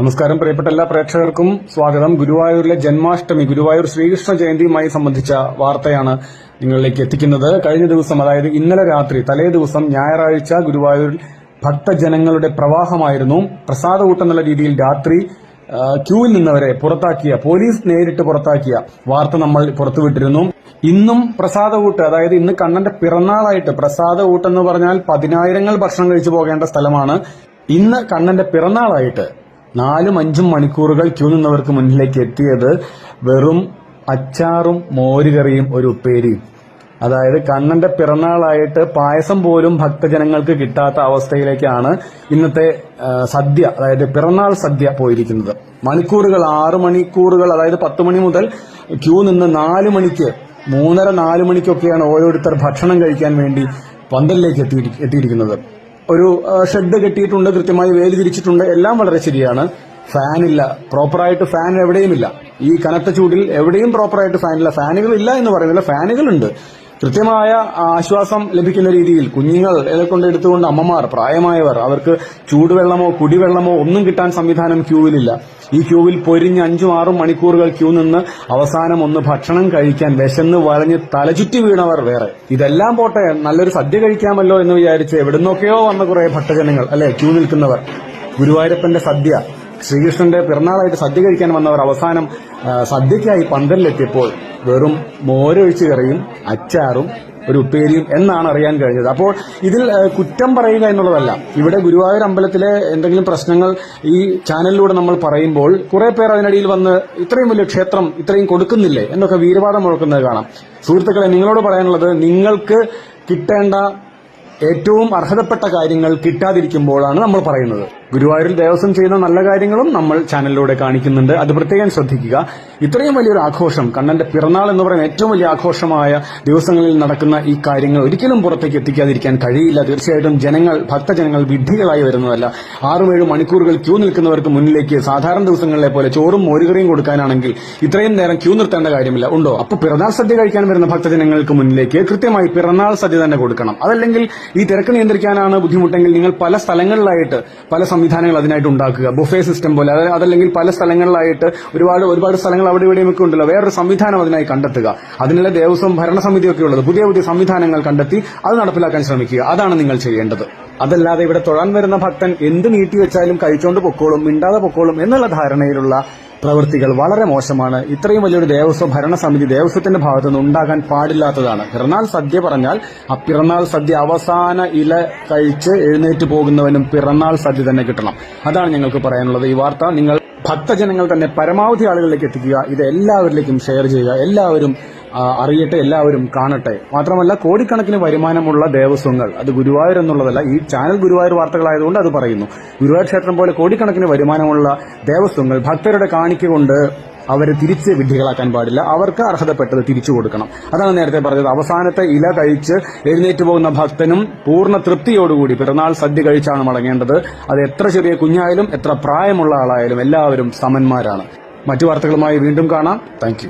നമസ്കാരം. പ്രിയപ്പെട്ട എല്ലാ പ്രേക്ഷകർക്കും സ്വാഗതം. ഗുരുവായൂരിലെ ജന്മാഷ്ടമി ഗുരുവായൂർ ശ്രീകൃഷ്ണ ജയന്തിയുമായി സംബന്ധിച്ച വാർത്തയാണ് നിങ്ങളിലേക്ക് എത്തിക്കുന്നത്. കഴിഞ്ഞ ദിവസം അതായത് ഇന്നലെ രാത്രി തലേ ദിവസം ഞായറാഴ്ച ഗുരുവായൂരിൽ ഭക്തജനങ്ങളുടെ പ്രവാഹമായിരുന്നു. പ്രസാദ എന്നുള്ള രീതിയിൽ രാത്രി ക്യൂവിൽ നിന്നവരെ പുറത്താക്കിയ പോലീസ് നേരിട്ട് പുറത്താക്കിയ വാർത്ത നമ്മൾ പുറത്തുവിട്ടിരുന്നു. ഇന്നും പ്രസാദകൂട്ട് അതായത് ഇന്ന് കണ്ണന്റെ പിറന്നാളായിട്ട് പ്രസാദകൂട്ട് എന്ന് പറഞ്ഞാൽ പതിനായിരങ്ങൾ ഭക്ഷണം കഴിച്ചു പോകേണ്ട സ്ഥലമാണ്. ഇന്ന് കണ്ണന്റെ പിറന്നാളായിട്ട് നാലും അഞ്ചും മണിക്കൂറുകൾ ക്യൂ നിന്നവർക്ക് മുന്നിലേക്ക് എത്തിയത് വെറും അച്ചാറും മോരുകറിയും ഒരു ഉപ്പേരിയും. അതായത് കണ്ണന്റെ പിറന്നാളായിട്ട് പായസം പോലും ഭക്തജനങ്ങൾക്ക് കിട്ടാത്ത അവസ്ഥയിലേക്കാണ് ഇന്നത്തെ സദ്യ അതായത് പിറന്നാൾ സദ്യ പോയിരിക്കുന്നത്. മണിക്കൂറുകൾ ആറ് മണിക്കൂറുകൾ അതായത് പത്ത് മണി മുതൽ ക്യൂ നിന്ന് നാല് മണിക്ക് മൂന്നര നാല് മണിക്കൊക്കെയാണ് ഓരോരുത്തർ ഭക്ഷണം കഴിക്കാൻ വേണ്ടി പന്തലിലേക്ക് എത്തി എത്തിയിരിക്കുന്നത്. ഒരു ഷെഡ് കെട്ടിയിട്ടുണ്ട് കൃത്യമായി വേലി തിരിച്ചിട്ടുണ്ട് എല്ലാം വളരെ ശരിയാണ്. ഫാനില്ല പ്രോപ്പറായിട്ട് ഫാൻ എവിടെയുമില്ല. ഈ കനത്ത ചൂടിൽ എവിടെയും പ്രോപ്പറായിട്ട് ഫാനില്ല. ഫാനുകൾ ഇല്ല എന്ന് പറയുന്നില്ല ഫാനുകളുണ്ട്. കൃത്യമായ ആശ്വാസം ലഭിക്കുന്ന രീതിയിൽ കുഞ്ഞുങ്ങൾ കൊണ്ട് എടുത്തുകൊണ്ട് അമ്മമാർ പ്രായമായവർ അവർക്ക് ചൂടുവെള്ളമോ കുടിവെള്ളമോ ഒന്നും കിട്ടാൻ സംവിധാനം ക്യൂവിലില്ല. ഈ ക്യൂവിൽ പൊരിഞ്ഞ് അഞ്ചും ആറും മണിക്കൂറുകൾ ക്യൂ നിന്ന് അവസാനം ഒന്ന് ഭക്ഷണം കഴിക്കാൻ വിശന്ന് വളഞ്ഞ് തലചുറ്റി വീണവർ വേറെ. ഇതെല്ലാം പോട്ടെ നല്ലൊരു സദ്യ കഴിക്കാമല്ലോ എന്ന് വിചാരിച്ച് എവിടുന്നൊക്കെയോ വന്ന കുറെ ഭക്തജനങ്ങൾ അല്ലെ ക്യൂ നിൽക്കുന്നവർ. ഗുരുവായൂരപ്പന്റെ സദ്യ ശ്രീകൃഷ്ണന്റെ പിറന്നാളായിട്ട് സദ്യ കഴിക്കാൻ വന്നവർ അവസാനം സദ്യയ്ക്കായി പന്തലിലെത്തിയപ്പോൾ വെറും മോരൊഴിച്ച് കറിയും അച്ചാറും ഒരു ഉപ്പേരിയും എന്നാണ് അറിയാൻ കഴിഞ്ഞത്. അപ്പോൾ ഇതിൽ കുറ്റം പറയുക എന്നുള്ളതല്ല. ഇവിടെ ഗുരുവായൂർ അമ്പലത്തിലെ എന്തെങ്കിലും പ്രശ്നങ്ങൾ ഈ ചാനലിലൂടെ നമ്മൾ പറയുമ്പോൾ കുറെ പേർ അതിനിടയിൽ വന്ന് ഇത്രയും വലിയ ക്ഷേത്രം ഇത്രയും കൊടുക്കുന്നില്ലേ എന്നൊക്കെ വീരവാദം മുഴക്കുന്നത് കാണാം. സുഹൃത്തുക്കളെ നിങ്ങളോട് പറയാനുള്ളത് നിങ്ങൾക്ക് കിട്ടേണ്ട ഏറ്റവും അർഹതപ്പെട്ട കാര്യങ്ങൾ കിട്ടാതിരിക്കുമ്പോഴാണ് നമ്മൾ പറയുന്നത്. ഗുരുവായൂരിൽ ദേവസ്വം ചെയ്യുന്ന നല്ല കാര്യങ്ങളും നമ്മൾ ചാനലിലൂടെ കാണിക്കുന്നുണ്ട്. അത് പ്രത്യേകം ശ്രദ്ധിക്കുക. ഇത്രയും വലിയൊരു ആഘോഷം കണ്ണന്റെ പിറന്നാൾ എന്ന് പറയുന്ന ഏറ്റവും വലിയ ആഘോഷമായ ദിവസങ്ങളിൽ നടക്കുന്ന ഈ കാര്യങ്ങൾ ഒരിക്കലും പുറത്തേക്ക് എത്തിക്കാതിരിക്കാൻ കഴിയില്ല. തീർച്ചയായിട്ടും ജനങ്ങൾ ഭക്തജനങ്ങൾ വിഡ്ഢികളായി വരുന്നതല്ല. ആറും ഏഴ് മണിക്കൂറുകൾ ക്യൂ നിൽക്കുന്നവർക്ക് മുന്നിലേക്ക് സാധാരണ ദിവസങ്ങളിലെ പോലെ ചോറും മോരുകറിയും കൊടുക്കാനാണെങ്കിൽ ഇത്രയും നേരം ക്യൂ നിർത്തേണ്ട കാര്യമില്ല. ഉണ്ടോ? അപ്പൊ പിറന്നാൾ സദ്യ കഴിക്കാൻ വരുന്ന ഭക്തജനങ്ങൾക്ക് മുന്നിലേക്ക് കൃത്യമായി പിറന്നാൾ സദ്യ തന്നെ കൊടുക്കണം. അതല്ലെങ്കിൽ ഈ തിരക്ക് നിയന്ത്രിക്കാനാണ് ബുദ്ധിമുട്ടെങ്കിൽ നിങ്ങൾ പല സ്ഥലങ്ങളിലായിട്ട് പല സംവിധാനങ്ങൾ അതിനായിട്ട് ഉണ്ടാക്കുക. ബുഫേ സിസ്റ്റം പോലെ. അത് അതല്ലെങ്കിൽ പല സ്ഥലങ്ങളിലായിട്ട് ഒരുപാട് ഒരുപാട് സ്ഥലങ്ങൾ അവിടെ ഇവിടെയൊക്കെ ഉണ്ടല്ലോ. വേറൊരു സംവിധാനം അതിനായി കണ്ടെത്തുക. അതിനുള്ള ദേവസ്വം ഭരണസമിതിയൊക്കെ ഉള്ളത്. പുതിയ പുതിയ സംവിധാനങ്ങൾ കണ്ടെത്തി അത് നടപ്പിലാക്കാൻ ശ്രമിക്കുക. അതാണ് നിങ്ങൾ ചെയ്യേണ്ടത്. അതല്ലാതെ ഇവിടെ തൊഴാൻ വരുന്ന ഭക്തൻ എന്ത് നീട്ടിവെച്ചാലും കഴിച്ചോണ്ട് പൊക്കോളും മിണ്ടാതെ പൊക്കോളും എന്നുള്ള ധാരണയിലുള്ള പ്രവൃത്തികൾ വളരെ മോശമാണ്. ഇത്രയും വലിയൊരു ദേവസ്വ ഭരണസമിതി ദേവസ്വത്തിന്റെ ഭാഗത്തു നിന്ന് ഉണ്ടാകാൻ പാടില്ലാത്തതാണ്. പിറന്നാൾ സദ്യ പറഞ്ഞാൽ ആ പിറന്നാൾ സദ്യ അവസാന ഇല കഴിച്ച് എഴുന്നേറ്റ് പോകുന്നവനും പിറന്നാൾ സദ്യ തന്നെ കിട്ടണം. അതാണ് ഞങ്ങൾക്ക് പറയാനുള്ളത്. ഈ വാർത്ത നിങ്ങൾ ഭക്തജനങ്ങൾ തന്നെ പരമാവധി ആളുകളിലേക്ക് എത്തിക്കുക. ഇത് എല്ലാവരിലേക്കും ഷെയർ ചെയ്യുക. എല്ലാവരും അറിയട്ടെ എല്ലാവരും കാണട്ടെ. മാത്രമല്ല കോടിക്കണക്കിന് വരുമാനമുള്ള ദേവസ്വങ്ങൾ അത് ഗുരുവായൂർ എന്നുള്ളതല്ല ഈ ചാനൽ ഗുരുവായൂർ വാർത്തകളായതുകൊണ്ട് അത് പറയുന്നു. ഗുരുവായൂർ ക്ഷേത്രം പോലെ കോടിക്കണക്കിന് വരുമാനമുള്ള ദേവസ്വങ്ങൾ ഭക്തരുടെ കാണിക്ക കൊണ്ട് അവരെ തിരിച്ച് വിഡ്ഢികളാക്കാൻ പാടില്ല. അവർക്ക് അർഹതപ്പെട്ടത് തിരിച്ചു കൊടുക്കണം. അതാണ് നേരത്തെ പറഞ്ഞത്. അവസാനത്തെ ഇല കഴിച്ച് എഴുന്നേറ്റ് പോകുന്ന ഭക്തനും പൂർണ തൃപ്തിയോടുകൂടി പിറന്നാൾ സദ്യ കഴിച്ചാണ് മടങ്ങേണ്ടത്. അത് എത്ര ചെറിയ കുഞ്ഞായാലും എത്ര പ്രായമുള്ള ആളായാലും എല്ലാവരും സമന്മാരാണ്. മറ്റു വാർത്തകളുമായി വീണ്ടും കാണാം. താങ്ക്